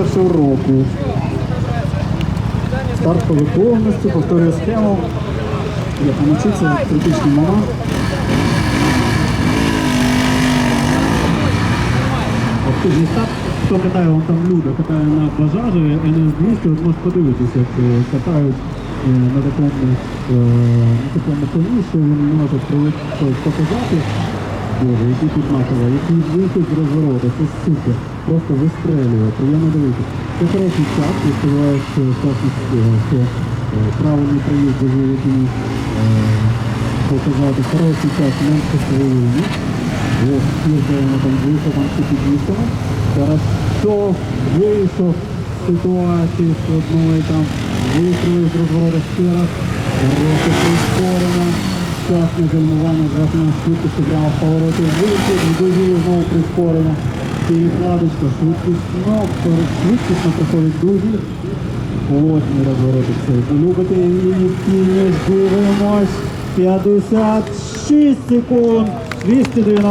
21 року. Старт по випробності, повторюю схему. Я помочиться, критичний момент. Активний старт. Хто катає, вон там Люда катає на бажажі, НС-200, от можеш подивитися, як е, катають е, на такому, е, на такому коні, що він може показати. Боже, який тут накова, який вихід з розвороту, це супер. Просто вистрелює, приємно дивитися. Це хороший час, я сподіваюся, що е, правильний проїзд дуже який е, показати хороший час менше хвилини. Ось їздимо там з виходом з підвісом. Хорошо вийшов з ситуації там, вистрілив з розвороту ще раз. Класне гальмування, зверху швидкості прямо в повороті вийшов, дуже знову прискорено. Перекладочка, швидкісно, швидкість на проходить дуже. Холодні розвороти цей. Любите її фініш, дивимось. 56 секунд, 290.